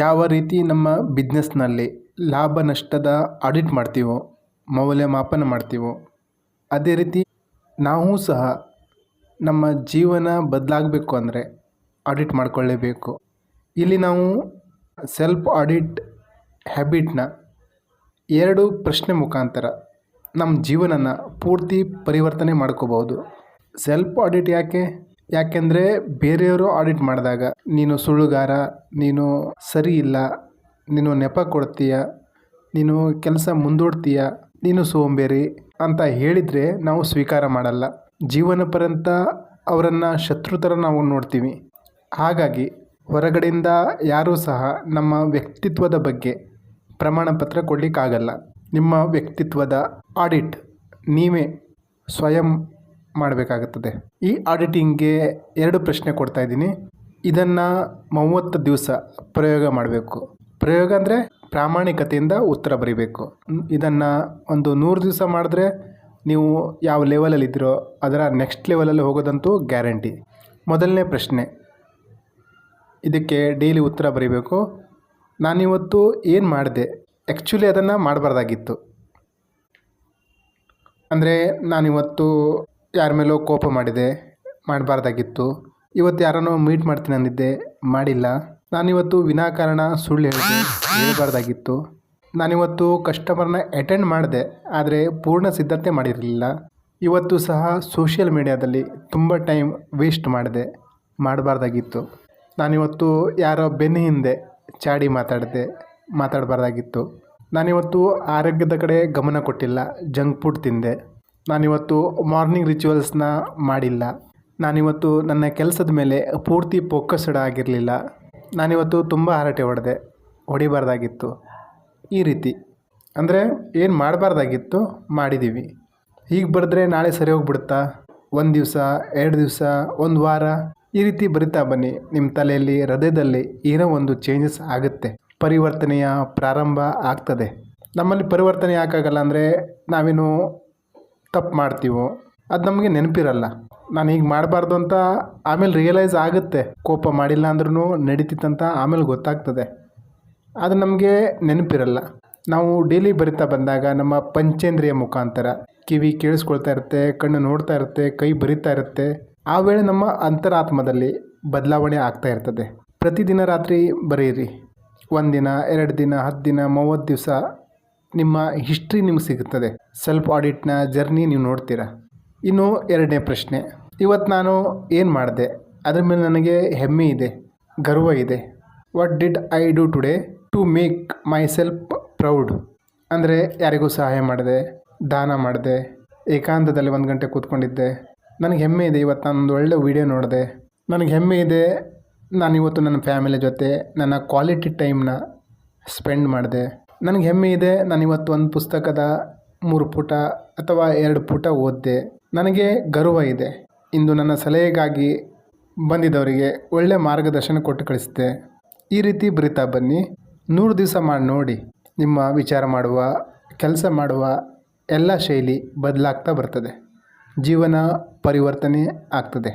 ಯಾವ ರೀತಿ ನಮ್ಮ ಬಿಸ್ನೆಸ್ನಲ್ಲಿ ಲಾಭ ನಷ್ಟದ ಆಡಿಟ್ ಮಾಡ್ತೀವೋ, ಮೌಲ್ಯಮಾಪನ ಮಾಡ್ತೀವೋ, ಅದೇ ರೀತಿ ನಾವು ಸಹ ನಮ್ಮ ಜೀವನ ಬದಲಾಗಬೇಕು ಅಂದರೆ ಆಡಿಟ್ ಮಾಡಿಕೊಳ್ಳೇಬೇಕು. ಇಲ್ಲಿ ನಾವು ಸೆಲ್ಫ್ ಆಡಿಟ್ ಹ್ಯಾಬಿಟ್ನ ಎರಡು ಪ್ರಶ್ನೆ ಮುಖಾಂತರ ನಮ್ಮ ಜೀವನನ ಪೂರ್ತಿ ಪರಿವರ್ತನೆ ಮಾಡ್ಕೋಬೋದು. ಸೆಲ್ಫ್ ಆಡಿಟ್ ಯಾಕೆ? ಯಾಕೆಂದರೆ ಬೇರೆಯವರು ಆಡಿಟ್ ಮಾಡಿದಾಗ, ನೀನು ಸುಳ್ಳುಗಾರ, ನೀನು ಸರಿ ಇಲ್ಲ, ನೀನು ನೆಪ ಕೊಡ್ತೀಯ, ನೀನು ಕೆಲಸ ಮುಂದೂಡ್ತೀಯ, ನೀನು ಸೋಂಬೇರಿ ಅಂತ ಹೇಳಿದರೆ ನಾವು ಸ್ವೀಕಾರ ಮಾಡಲ್ಲ. ಜೀವನ ಪರ್ಯಂತ ಅವರನ್ನು ಶತ್ರು ಥರ ನಾವು ನೋಡ್ತೀವಿ. ಹಾಗಾಗಿ, ಹೊರಗಡೆಯಿಂದ ಯಾರೂ ಸಹ ನಮ್ಮ ವ್ಯಕ್ತಿತ್ವದ ಬಗ್ಗೆ ಪ್ರಮಾಣ ಪತ್ರ ಕೊಡಲಿಕ್ಕಾಗಲ್ಲ. ನಿಮ್ಮ ವ್ಯಕ್ತಿತ್ವದ ಆಡಿಟ್ ನೀವೇ ಸ್ವಯಂ ಮಾಡಬೇಕಾಗುತ್ತದೆ. ಈ ಆಡಿಟಿಂಗ್ಗೆ ಎರಡು ಪ್ರಶ್ನೆ ಕೊಡ್ತಾ ಇದ್ದೀನಿ. ಇದನ್ನು ಮೂವತ್ತು ದಿವಸ ಪ್ರಯೋಗ ಮಾಡಬೇಕು. ಪ್ರಯೋಗ ಅಂದರೆ ಪ್ರಾಮಾಣಿಕತೆಯಿಂದ ಉತ್ತರ ಬರೀಬೇಕು. ಇದನ್ನು ಒಂದು ನೂರು ದಿವಸ ಮಾಡಿದ್ರೆ ನೀವು ಯಾವ ಲೆವೆಲಲ್ಲಿ ಇದ್ದೀರೋ ಅದರ ನೆಕ್ಸ್ಟ್ ಲೆವೆಲಲ್ಲಿ ಹೋಗೋದಂತೂ ಗ್ಯಾರಂಟಿ ಮೊದಲನೇ ಪ್ರಶ್ನೆ. ಇದಕ್ಕೆ ಡೈಲಿ ಉತ್ತರ ಬರೀಬೇಕು. ನಾನಿವತ್ತು ಏನು ಮಾಡಿದೆ? ಆ್ಯಕ್ಚುಲಿ ಅದನ್ನು ಮಾಡಬಾರ್ದಾಗಿತ್ತು. ಅಂದರೆ ನಾನಿವತ್ತು ಯಾರ ಮೇಲೋ ಕೋಪ ಮಾಡಿದೆ, ಮಾಡಬಾರ್ದಾಗಿತ್ತು. ಇವತ್ತು ಯಾರನ್ನೋ ಮೀಟ್ ಮಾಡ್ತೀನಿ ಅಂದಿದ್ದೆ, ಮಾಡಿಲ್ಲ. ನಾನಿವತ್ತು ವಿನಾಕಾರಣ ಸುಳ್ಳು ಹೇಳಿದೆ, ಹೇಳಬಾರ್ದಾಗಿತ್ತು. ನಾನಿವತ್ತು ಕಸ್ಟಮರ್ನ ಅಟೆಂಡ್ ಮಾಡಿದೆ, ಆದರೆ ಪೂರ್ಣ ಸಿದ್ಧತೆ ಮಾಡಿರಲಿಲ್ಲ. ಇವತ್ತು ಸಹ ಸೋಷಿಯಲ್ ಮೀಡಿಯಾದಲ್ಲಿ ತುಂಬ ಟೈಮ್ ವೇಸ್ಟ್ ಮಾಡಿದೆ, ಮಾಡಬಾರ್ದಾಗಿತ್ತು. ನಾನಿವತ್ತು ಯಾರೋ ಬೆನ್ನ ಹಿಂದೆ ಚಾಡಿ ಮಾತಾಡಿದೆ, ಮಾತಾಡಬಾರ್ದಾಗಿತ್ತು. ನಾನಿವತ್ತು ಆರೋಗ್ಯದ ಕಡೆ ಗಮನ ಕೊಟ್ಟಿಲ್ಲ ಜಂಕ್ ಫುಡ್ ತಿಂದೆ. ನಾನಿವತ್ತು ಮಾರ್ನಿಂಗ್ ರಿಚುವಲ್ಸ್ನ ಮಾಡಿಲ್ಲ. ನಾನಿವತ್ತು ನನ್ನ ಕೆಲಸದ ಮೇಲೆ ಪೂರ್ತಿ ಫೋಕಸ್ಡ್ ಆಗಿರಲಿಲ್ಲ. ನಾನಿವತ್ತು ತುಂಬ ಹರಟೆ ಹೊಡೆದೆ. ಹೊಡಿಬಾರ್ದಾಗಿತ್ತು. ಈ ರೀತಿ. ಅಂದರೆ ಏನು ಮಾಡಬಾರ್ದಾಗಿತ್ತು? ಮಾಡಿದ್ದೀವಿ ಹೀಗೆ ಬರೆದ್ರೆ ನಾಳೆ ಸರಿ ಹೋಗ್ಬಿಡುತ್ತಾ? ಒಂದು ದಿವಸ, ಎರಡು ದಿವಸ, ಒಂದು ವಾರ? ಈ ರೀತಿ ಬರಿತಾ ಬನ್ನಿ. ನಿಮ್ಮ ತಲೆಯಲ್ಲಿ, ಹೃದಯದಲ್ಲಿ ಏನೋ ಒಂದು ಚೇಂಜಸ್ ಆಗುತ್ತೆ. ಪರಿವರ್ತನೆಯ ಪ್ರಾರಂಭ ಆಗ್ತದೆ. ನಮ್ಮಲ್ಲಿ ಪರಿವರ್ತನೆ ಯಾಕಾಗಲ್ಲ ಅಂದರೆ ನಾವೇನು ತಪ್ಪು ಮಾಡ್ತೀವೋ, ಅದು ನಮಗೆ ನೆನಪಿರಲ್ಲ. ನಾನು ಹೀಗೆ ಮಾಡಬಾರ್ದು ಅಂತ ಆಮೇಲೆ ರಿಯಲೈಸ್ ಆಗುತ್ತೆ. ಕೋಪ ಮಾಡಿಲ್ಲ ಅಂದ್ರೂ ನಡೀತಿತ್ತಂತ ಆಮೇಲೆ ಗೊತ್ತಾಗ್ತದೆ. ಅದು ನಮಗೆ ನೆನಪಿರಲ್ಲ. ನಾವು ಡೈಲಿ ಬರಿತಾ ಬಂದಾಗ ನಮ್ಮ ಪಂಚೇಂದ್ರಿಯ ಮುಖಾಂತರ ಕಿವಿ ಕೇಳಿಸ್ಕೊಳ್ತಾ ಇರುತ್ತೆ, ಕಣ್ಣು ನೋಡ್ತಾ ಇರುತ್ತೆ, ಕೈ ಬರಿತಾ ಇರುತ್ತೆ, ಆ ವೇಳೆ ನಮ್ಮ ಅಂತರಾತ್ಮದಲ್ಲಿ ಬದಲಾವಣೆ ಆಗ್ತಾ ಇರ್ತದೆ. ಪ್ರತಿದಿನ ರಾತ್ರಿ ಬರೀರಿ. ಒಂದಿನ, ಎರಡು ದಿನ, ಹತ್ತು ದಿನ, ಮೂವತ್ತು ದಿವಸ ನಿಮ್ಮ ಹಿಸ್ಟ್ರಿ ನಿಮ್ಗೆ ಸಿಗುತ್ತದೆ. ಸೆಲ್ಫ್ ಆಡಿಟ್ನ ಜರ್ನಿ ನೀವು ನೋಡ್ತೀರಾ. ಇನ್ನು ಎರಡನೇ ಪ್ರಶ್ನೆ. ಇವತ್ತು ನಾನು ಏನು ಮಾಡಿದೆ? ಅದ್ರ ಮೇಲೆ ನನಗೆ ಹೆಮ್ಮೆ ಇದೆ. ಗರ್ವ ಇದೆ. What did I do today to make myself proud ಅಂದರೆ ಯಾರಿಗೂ ಸಹಾಯ ಮಾಡಿದೆ? ದಾನ ಮಾಡಿದೆ? ಏಕಾಂತದಲ್ಲಿ ಒಂದು ಗಂಟೆ ಕೂತ್ಕೊಂಡಿದ್ದೆ? ನನಗೆ ಹೆಮ್ಮೆ ಇದೆ ಇವತ್ತು ನಾನೊಂದು ಒಳ್ಳೆ ವೀಡಿಯೋ ನೋಡಿದೆ. ನನಗೆ ಹೆಮ್ಮೆ ಇದೆ ನಾನು ಇವತ್ತು ನನ್ನ ಫ್ಯಾಮಿಲಿ ಜೊತೆ ನನ್ನ ಕ್ವಾಲಿಟಿ ಟೈಮ್ನ ಸ್ಪೆಂಡ್ ಮಾಡಿದೆ. ನನಗೆ ಹೆಮ್ಮೆ ಇದೆ. ನಾನು ಇವತ್ತು ಒಂದು ಪುಸ್ತಕದ ಮೂರು ಪುಟ ಅಥವಾ ಎರಡು ಪುಟ ಓದಿದೆ. ನನಗೆ ಗರ್ವ ಇದೆ. ಇಂದು ನನ್ನ ಸಲಹೆಗಾಗಿ ಬಂದಿದ್ದವರಿಗೆ ಒಳ್ಳೆಯ ಮಾರ್ಗದರ್ಶನ ಕೊಟ್ಟು ಕಳಿಸಿದೆ. ಈ ರೀತಿ ಬರಿತಾ ಬನ್ನಿ. ನೂರು ದಿವಸ ಮಾಡಿ ನೋಡಿ. ನಿಮ್ಮ ವಿಚಾರ ಮಾಡುವ, ಕೆಲಸ ಮಾಡುವ ಎಲ್ಲ ಶೈಲಿ ಬದಲಾಗ್ತಾ ಬರ್ತದೆ. ಜೀವನ ಪರಿವರ್ತನೆ ಆಗ್ತದೆ.